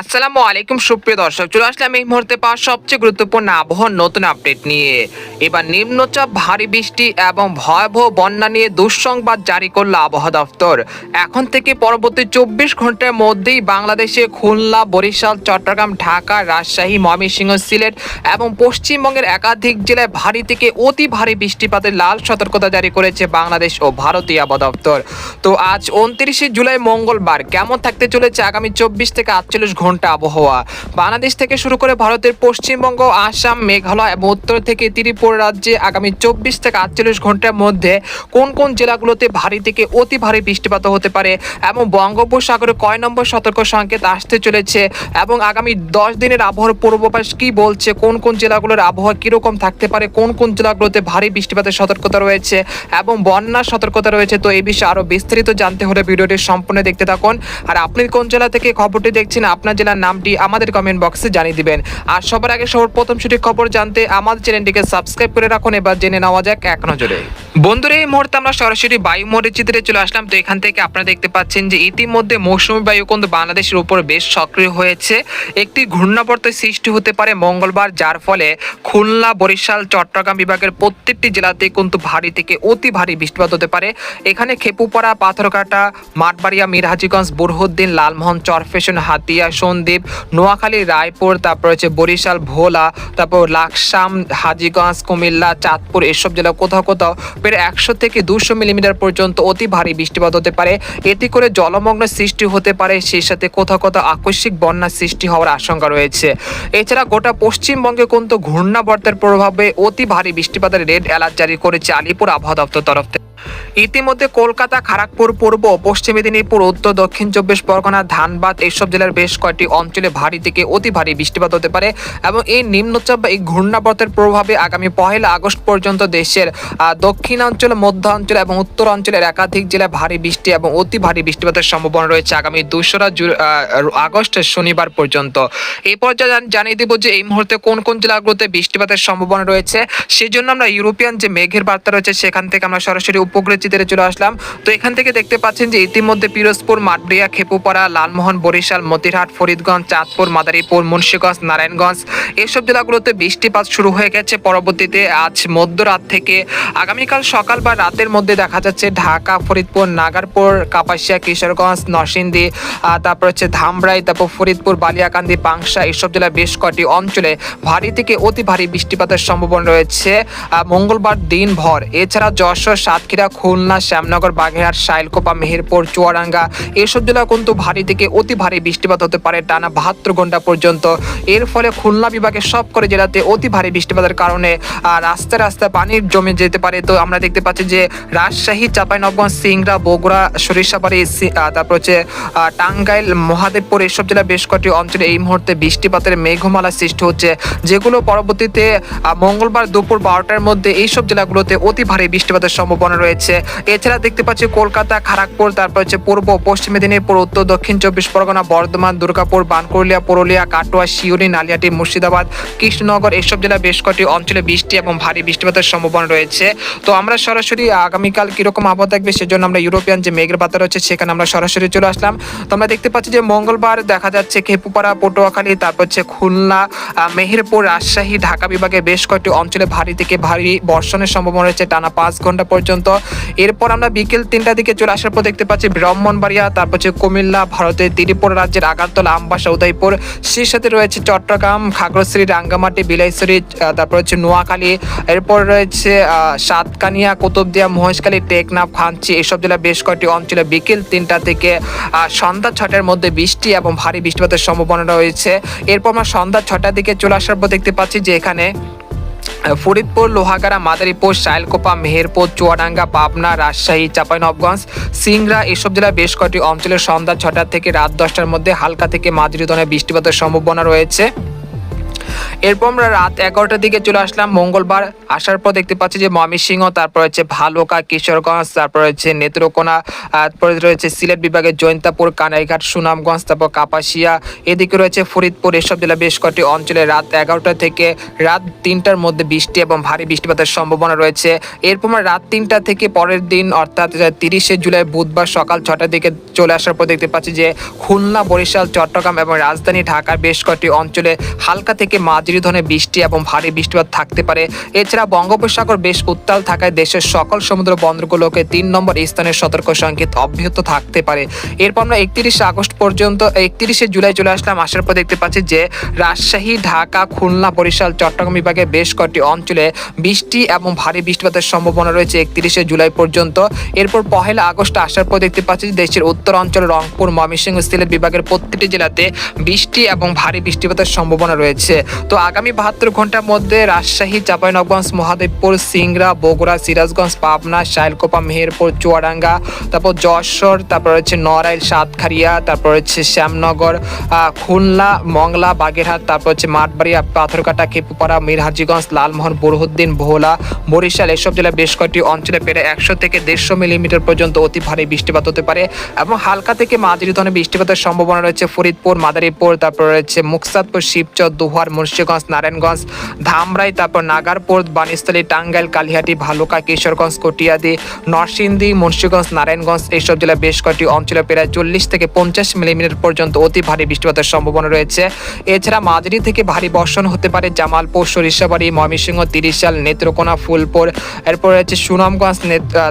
আসসালামু আলাইকুম, সুপ্রিয় দর্শক। চলে আসলাম এই মুহূর্তে পাওয়া সবচেয়ে গুরুত্বপূর্ণ আবহাওয়ার নতুন আপডেট নিয়ে। এবার নিম্নচাপ, ভারী বৃষ্টি এবং ভয়াবহ বন্যা নিয়ে দুঃসংবাদ জারি করল আবহাওয়া দপ্তর। এখন থেকে পরবর্তী চব্বিশ ঘণ্টার মধ্যেই বাংলাদেশে খুলনা, বরিশাল, চট্টগ্রাম, ঢাকা, রাজশাহী, ময়মনসিংহ, সিলেট এবং পশ্চিমবঙ্গের একাধিক জেলায় ভারী থেকে অতি ভারী বৃষ্টিপাতের লাল সতর্কতা জারি করেছে বাংলাদেশ ও ভারতীয় আবহাওয়া দপ্তর। তো আজ উনত্রিশে জুলাই মঙ্গলবার কেমন থাকতে চলেছে আগামী চব্বিশ থেকে আটচল্লিশ ঘণ্টা আবহাওয়া। বাংলাদেশ থেকে শুরু করে ভারতের পশ্চিমবঙ্গ, আসাম, মেঘালয় এবং উত্তর থেকে ত্রিপুরা রাজ্যে আগামী চব্বিশ থেকে আটচল্লিশ ঘণ্টার মধ্যে কোন কোন জেলাগুলোতে ভারী থেকে অতি ভারী বৃষ্টিপাত হতে পারে এবং বঙ্গোপসাগরে কয় নম্বর সতর্ক সংকেত আসতে চলেছে এবং আগামী দশ দিনের আবহাওয়ার পূর্বাভাস কি বলছে? কোন কোন জেলাগুলোর আবহাওয়া কীরকম থাকতে পারে? কোন কোন জেলাগুলোতে ভারী বৃষ্টিপাতের সতর্কতা রয়েছে এবং বন্যার সতর্কতা রয়েছে? তো এই বিষয়ে আরও বিস্তারিত জানতে হলে ভিডিওটি সম্পূর্ণ দেখতে থাকুন। আর আপনি কোন জেলা থেকে খবরটি দেখছেন আপনার জেলার নামটি আমাদের কমেন্ট বক্সে জানিয়ে দিবেন। আর সবার আগে সবার প্রথম সঠিক খবর জানতে আমাদের চ্যানেলটিকে সাবস্ক্রাইব করে রাখুন, এবার জেনে নেওয়া যাক এক নজরে। বন্ধুরা, এই মুহূর্তে আমরা সরাসরি বায়ুমোড়ের চিত্রে চলে আসলাম, তো এখান থেকে আপনারা দেখতে পাচ্ছেন যে ইতিমধ্যে মৌসুমী বায়ু কিন্তু বাংলাদেশের উপর বেশ সক্রিয় হয়েছে। একটি ঘূর্ণাবর্তের সৃষ্টি হতে পারে মঙ্গলবার, যার ফলে খুলনা, বরিশাল, চট্টগ্রাম বিভাগের প্রত্যেকটি জেলাতে কিন্তু ভারী থেকে অতি ভারী বৃষ্টিপাত হতে পারে। এখানে খেপুপাড়া পাথরকাটা মাঠবাড়িয়া, মিরহাজিগঞ্জ, বুরহুদ্দিন, লালমোহন, চরফেশন, হাতিয়া সন্দ্বীপ, নোয়াখালী, রায়পুর, তারপর হচ্ছে বরিশাল, ভোলা, তারপর লাকসাম, হাজিগঞ্জ, কুমিল্লা, চাঁদপুর, এসব জেলা কোথাও কোথাও প্রায় একশো থেকে দুশো মিলিমিটার পর্যন্ত অতি ভারী বৃষ্টিপাত হতে পারে। এতে করে জলমগ্ন সৃষ্টি হতে পারে, সেই সাথে কোথাও কোথাও আকস্মিক বন্যার সৃষ্টি হওয়ার আশঙ্কা রয়েছে। এছাড়া গোটা পশ্চিমবঙ্গে কিন্তু ঘূর্ণাবর্তের প্রভাবে অতি ভারী বৃষ্টিপাতের রেড অ্যালার্ট জারি করেছে আলিপুর আবহাওয়া দপ্তর তরফ থেকে। ইতিমধ্যে কলকাতা খড়গপুর পূর্ব পশ্চিম মেদিনীপুর উত্তর দক্ষিণ চব্বিশ পরগনা ধানবাদ এইসব জেলার বেশ কয়েকটি অঞ্চলে ভারী থেকে অতি ভারী বৃষ্টিপাত হতে পারে এবং এই নিম্নচাপ বা এই ঘূর্ণাবর্তের প্রভাবে আগামী পহেলা আগস্ট পর্যন্ত দেশের দক্ষিণাঞ্চল মধ্যাঞ্চল এবং উত্তরাঞ্চলের একাধিক জেলায় ভারী বৃষ্টি এবং অতি ভারী বৃষ্টিপাতের সম্ভাবনা রয়েছে আগামী আহ, আগস্ট শনিবার পর্যন্ত। এই পর্যায়ে জানিয়ে দিব যে এই মুহূর্তে কোন কোন জেলাগুলোতে বৃষ্টিপাতের সম্ভাবনা রয়েছে সেই জন্য আমরা ইউরোপিয়ান যে মেঘের বার্তা রয়েছে সেখান থেকে আমরা সরাসরি উপগ্রহ চিত্রে চলে আসলাম। তো এখান থেকে দেখতে পাচ্ছেন যে ইতিমধ্যে পিরোজপুর, মাঠব্রিয়া, খেপুপাড়া, লালমোহন, বরিশাল, মতিরহাট, ফরিদগঞ্জ, চাঁদপুর, মাদারীপুর, মুন্সীগঞ্জ, নারায়ণগঞ্জ এসব জেলাগুলোতে বৃষ্টিপাত শুরু হয়ে গেছে। পরবর্তীতে আজ মধ্যরাত থেকে আগামীকাল সকাল বা রাতের মধ্যে দেখা যাচ্ছে ঢাকা, ফরিদপুর, নাগারপুর, কাপাসিয়া, কিশোরগঞ্জ, নরসিংদী তারপর হচ্ছে ধামরাই, তারপর ফরিদপুর, বালিয়াকান্দি পাংশা এইসব জেলার বেশ কয়েকটি অঞ্চলে ভারী থেকে অতি ভারী বৃষ্টিপাতের সম্ভাবনা রয়েছে। মঙ্গলবার দিনভর। এছাড়া যশোর, সাতক্ষীরা খুলনা শ্যামনগর বাগেরহাট শাইলকোপা মেহেরপুর চুয়াডাঙ্গা এসব জেলা কিন্তু ভারী থেকে অতি ভারী বৃষ্টিপাত হতে পারে টানা বাহাত্তর ঘণ্টা পর্যন্ত। এর ফলে খুলনা বিভাগের সব করে জেলাতে অতি ভারী বৃষ্টিপাতের কারণে আহ, রাস্তায় পানি জমে যেতে পারে। তো আমরা দেখতে পাচ্ছি যে রাজশাহী চাঁপাইনবাবগঞ্জ সিংড়া বগুড়া সরিষাবাড়ি তারপর হচ্ছে টাঙ্গাইল মহাদেবপুর এসব জেলা বেশ কয়েকটি অঞ্চলে এই মুহূর্তে বৃষ্টিপাতের মেঘমালা সৃষ্টি হচ্ছে যেগুলো পরবর্তীতে মঙ্গলবার দুপুর বারোটার মধ্যে এইসব জেলাগুলোতে অতি ভারী বৃষ্টিপাতের সম্ভাবনা রয়েছে। এছাড়া দেখতে পাচ্ছি কলকাতা খড়গপুর তারপর হচ্ছে পূর্ব, পশ্চিম মেদিনীপুর উত্তর দক্ষিণ চব্বিশ পরগনা, বর্ধমান, দুর্গাপুর বানকুরলিয়া পুরুলিয়া, কাটোয়া শিউরি নালিয়াটি, মুর্শিদাবাদ, কৃষ্ণনগর, এসব জেলা বেশ কয়েকটি অঞ্চলে বৃষ্টি এবং ভারী বৃষ্টিপাতের সম্ভাবনা রয়েছে। তো আমরা সরাসরি আগামীকাল কীরকম আবহাওয়া থাকবে সেজন্য আমরা ইউরোপিয়ান যে মেঘের বাতা রয়েছে সেখানে আমরা সরাসরি চলে আসলাম। তো আমরা দেখতে পাচ্ছি যে মঙ্গলবার দেখা যাচ্ছে খেপুপাড়া, পটুয়াখালী, তারপর হচ্ছে খুলনা মেহেরপুর, রাজশাহী, ঢাকা বিভাগে বেশ কয়েকটি অঞ্চলে ভারী থেকে ভারী বর্ষণের সম্ভাবনা রয়েছে। টানা পাঁচ ঘণ্টা পর্যন্ত এরপর আমরা বিকেল তিনটা দিকে চলে আসার পর দেখতে পাচ্ছি ব্রাহ্মণবাড়িয়া, তারপর হচ্ছে কুমিল্লা, ভারতের ত্রিপুরা রাজ্যের আগারতলা, আমবাসা, উদয়পুর। সেই সাথে রয়েছে চট্টগ্রাম, খাগড়াছড়ি, রাঙ্গামাটি, বিলাইছড়ি তারপর হচ্ছে নোয়াখালী, এরপর রয়েছে সাতকানিয়া, কুতুবদিয়া, মহেশখালী, টেকনাফ, খাঞ্চি, এসব জেলা বেশ কয়েকটি অঞ্চলে বিকেল তিনটা থেকে সন্ধ্যা ছটার মধ্যে বৃষ্টি এবং ভারী বৃষ্টিপাতের সম্ভাবনা রয়েছে। এরপর আমরা সন্ধ্যা ছটার দিকে চলে আসার পর দেখতে পাচ্ছি যে এখানে ফরিদপুর, লোহাগাড়া, মাদারীপুর, শাইলকোপা, মেহেরপুর, চুয়াডাঙ্গা, পাবনা, রাজশাহী চাঁপাইনবগঞ্জ সিংড়া এসব জেলার বেশ কয়েকটি অঞ্চলের সন্ধ্যা ছটা থেকে রাত দশটার মধ্যে হালকা থেকে মাঝারি ধরনের বৃষ্টিপাতের সম্ভাবনা রয়েছে। এরপর আমরা রাত এগারোটার দিকে চলে আসলাম। মঙ্গলবার আসার পর দেখতে পাচ্ছি যে ময়মনসিংহ, তারপর হচ্ছে ভালুকা, কিশোরগঞ্জ, তারপর হচ্ছে নেত্রকোনা, তারপরে রয়েছে সিলেট বিভাগের জৈন্তাপুর, কানাইঘাট, সুনামগঞ্জ, তারপর কাপাসিয়া, এদিকে রয়েছে ফরিদপুর, এসব জেলা বেশ কয়েকটি অঞ্চলে রাত এগারোটা থেকে রাত তিনটার মধ্যে বৃষ্টি এবং ভারী বৃষ্টিপাতের সম্ভাবনা রয়েছে। এরপর আমরা রাত তিনটা থেকে পরের দিন, অর্থাৎ তিরিশে জুলাই বুধবার সকাল ছটার দিকে চলে আসার পর দেখতে পাচ্ছি যে খুলনা, বরিশাল, চট্টগ্রাম এবং রাজধানী ঢাকার বেশ কয়েকটি অঞ্চলে হালকা থেকে মাঝারি ধরনের বৃষ্টি এবং ভারী বৃষ্টিপাত থাকতে পারে। এছাড়া বঙ্গোপসাগর বেশ উত্তাল থাকায় দেশের সকল সমুদ্র বন্দরগুলোকে তিন নম্বর স্থানের সতর্ক সংকেত অব্যাহত থাকতে পারে। এরপর আমরা একত্রিশে আগস্ট পর্যন্ত, একত্রিশে জুলাই চলে আসলাম। আসার পর দেখতে পাচ্ছি যে রাজশাহী, ঢাকা, খুলনা, বরিশাল, চট্টগ্রাম বিভাগের বেশ কয়েকটি অঞ্চলে বৃষ্টি এবং ভারী বৃষ্টিপাতের সম্ভাবনা রয়েছে একত্রিশে জুলাই পর্যন্ত। এরপর পহেলা আগস্ট আসার পর দেখতে পাচ্ছি দেশের উত্তর অঞ্চল রংপুর, ময়মনসিংহ, সিলেট বিভাগের প্রত্যেকটি জেলাতে বৃষ্টি এবং ভারী বৃষ্টিপাতের সম্ভাবনা রয়েছে। তো আগামী বাহাত্তর ঘণ্টার মধ্যে রাজশাহী চাঁপাইনবাবগঞ্জ মহাদেবপুর, সিংড়া, বগুড়া, সিরাজগঞ্জ, পাবনা, শাইলকোপা, মেহেরপুর, চুয়াডাঙ্গা, তারপর যশোর, তারপর হচ্ছে নড়াইল, সাতখারিয়া, তারপর হচ্ছে শ্যামনগর খুলনা, মংলা, বাগেরহাট, তারপর হচ্ছে মাঠবাড়িয়া, পাথরকাটা, খেপুপাড়া, মিরহাজিগঞ্জ, লালমোহন, বুরহুদ্দিন, ভোলা, বরিশাল এসব জেলায় বেশ কয়েকটি অঞ্চলে প্রায় একশো থেকে দেড়শো মিলিমিটার পর্যন্ত অতি ভারী বৃষ্টিপাত হতে পারে এবং হালকা থেকে মাঝারি ধরনের বৃষ্টিপাতের সম্ভাবনা রয়েছে ফরিদপুর, মাদারীপুর, তারপর রয়েছে মুকসাদপুর, শিবচর, দুহার মুন্সিগঞ্জ নারায়ণগঞ্জ, ধামরাই, তারপর নাগারপুর বানিস্থলী টাঙ্গাইল, কালিহাটি, ভালুকা, কিশোরগঞ্জ, কটিয়াদি, নরসিংদী, মুন্সিগঞ্জ, নারায়ণগঞ্জ এইসব জেলায় বেশ কয়েকটি অঞ্চলে প্রায় চল্লিশ থেকে পঞ্চাশ মিলিমিটার পর্যন্ত অতি ভারী বৃষ্টিপাতের সম্ভাবনা রয়েছে। এছাড়া মাঝারি থেকে ভারী বর্ষণ হতে পারে জামালপুর, সরিষাবাড়ি, ময়মনসিংহ, তিরিশাল, নেত্রকোনা, ফুলপুর। এরপর হচ্ছে সুনামগঞ্জ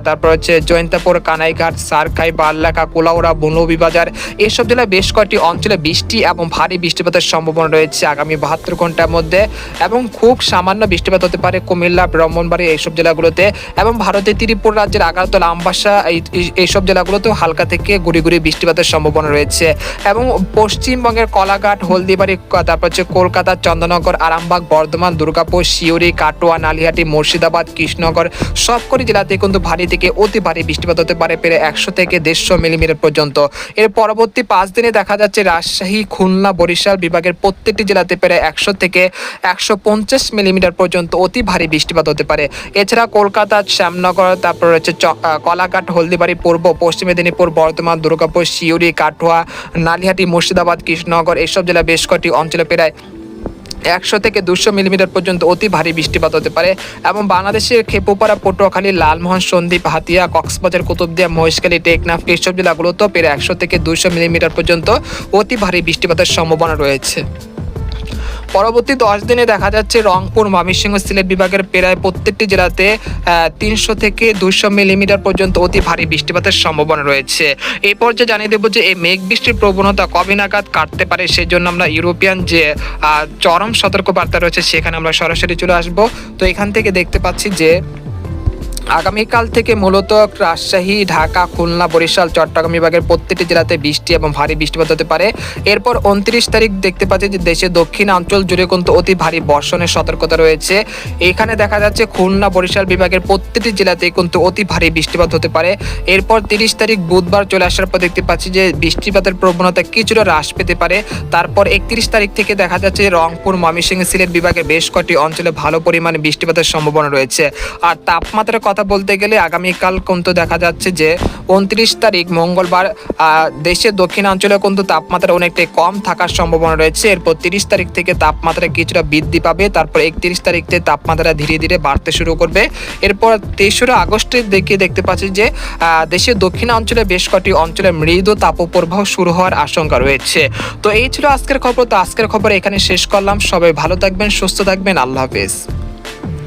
তারপর হচ্ছে জয়ন্তাপুর, কানাইঘাট, সারখাই, বাল্লাকা, কোলাউড়া, বনবিবাজার। এসব জেলায় বেশ কয়েকটি অঞ্চলে বৃষ্টি এবং ভারী বৃষ্টিপাতের সম্ভাবনা রয়েছে। আগামী বাহাত্তর ঘণ্টার মধ্যে এবং খুব সামান্য বৃষ্টিপাত হতে পারে কুমিল্লা, ব্রাহ্মণবাড়ি এইসব জেলাগুলোতে এবং ভারতের ত্রিপুরা রাজ্যের আগারতলা, আমবাসা এই- এই- এইসব জেলাগুলোতেও হালকা থেকে গুড়ি গুড়ি বৃষ্টিপাতের সম্ভাবনা রয়েছে। এবং পশ্চিমবঙ্গের কলাঘাট, হলদিবাড়ি তারপর হচ্ছে কলকাতা চন্দ্রনগর আরামবাগ, বর্ধমান, দুর্গাপুর শিউরি কাটোয়া, নালিহাটি, মুর্শিদাবাদ, কৃষ্ণনগর সবকটি জেলাতে কিন্তু ভারী থেকে অতি ভারী বৃষ্টিপাত হতে পারে প্রায় একশো থেকে দেড়শো মিলিমিটার পর্যন্ত। এর পরবর্তী পাঁচ দিনে দেখা যাচ্ছে রাজশাহী, খুলনা, বরিশাল বিভাগের প্রত্যেকটি জেলাতে প্রায় একশো থেকে একশো পঞ্চাশ মিলিমিটার পর্যন্ত অতি ভারী বৃষ্টিপাত হতে পারে। এছাড়া কলকাতা, শ্যামনগর, তারপর রয়েছে কলাঘাট, হলদিবাড়ি, পূর্ব, পশ্চিম মেদিনীপুর, বর্ধমান, দুর্গাপুর শিউরি কাটোয়া নালিহাটি, মুর্শিদাবাদ, কৃষ্ণনগর এসব জেলা বেশ কয়েকটি অঞ্চলে প্রায় একশো থেকে দুশো মিলিমিটার পর্যন্ত অতি ভারী বৃষ্টিপাত হতে পারে এবং বাংলাদেশের খেপুপাড়া, পটুয়াখালী, লালমোহন, সন্দ্বীপ, হাতিয়া, কক্সবাজার, কুতুবদিয়া, মহেশখালী, টেকনাফ এইসব জেলাগুলোতেও প্রায় একশো থেকে দুশো মিলিমিটার পর্যন্ত অতি ভারী বৃষ্টিপাতের সম্ভাবনা রয়েছে। পরবর্তী দশ দিনে দেখা যাচ্ছে রংপুর ময়মনসিংহ সিলেট বিভাগের প্রায় প্রত্যেকটি জেলাতে তিনশো থেকে দুশো মিলিমিটার পর্যন্ত অতি ভারী বৃষ্টিপাতের সম্ভাবনা রয়েছে। এই পর্যায়ে জানিয়ে দেবো যে, এই মেঘ বৃষ্টির প্রবণতা কবে নাগাদ কাটতে পারে সেই জন্য আমরা ইউরোপিয়ান যে চরম সতর্কবার্তা রয়েছে সেখানে আমরা সরাসরি চলে আসব। তো এখান থেকে দেখতে পাচ্ছি যে আগামীকাল থেকে মূলত রাজশাহী, ঢাকা, খুলনা, বরিশাল, চট্টগ্রাম বিভাগের প্রত্যেকটি জেলাতে বৃষ্টি এবং ভারী বৃষ্টিপাত হতে পারে। এরপর উনত্রিশ তারিখ দেখতে পাচ্ছি যে দেশের দক্ষিণ অঞ্চল জুড়ে কিন্তু অতি ভারী বর্ষণের সতর্কতা রয়েছে। এখানে দেখা যাচ্ছে খুলনা, বরিশাল বিভাগের প্রত্যেকটি জেলাতে কিন্তু অতি ভারী বৃষ্টিপাত হতে পারে। এরপর তিরিশ তারিখ বুধবার চলে আসার পর দেখতে পাচ্ছি যে বৃষ্টিপাতের প্রবণতা কিছুটা হ্রাস পেতে পারে। তারপর একত্রিশ তারিখ থেকে দেখা যাচ্ছে রংপুর, ময়মনসিংহ সিলেট বিভাগের বেশ কয়েকটি অঞ্চলে ভালো পরিমাণে বৃষ্টিপাতের সম্ভাবনা রয়েছে। আর তাপমাত্রার কথা বলতে গেলে আগামীকাল কিন্তু দেখা যাচ্ছে যে উনত্রিশ তারিখ মঙ্গলবার দেশের দক্ষিণাঞ্চলে কিন্তু তাপমাত্রা অনেকটাই কম থাকার সম্ভাবনা রয়েছে। এরপর তিরিশ তারিখ থেকে তাপমাত্রা কিছুটা বৃদ্ধি পাবে। তারপর একত্রিশ তারিখ থেকে তাপমাত্রা ধীরে ধীরে বাড়তে শুরু করবে। এরপর তেসরা আগস্টের দিকে দেখতে পাচ্ছি যে দেশের দক্ষিণাঞ্চলে বেশ কয়েকটি অঞ্চলে মৃদু তাপপ্রবাহ শুরু হওয়ার আশঙ্কা রয়েছে। তো এই ছিল আজকের খবর। তো আজকের খবর এখানে শেষ করলাম। সবাই ভালো থাকবেন, সুস্থ থাকবেন। আল্লাহ হাফেজ।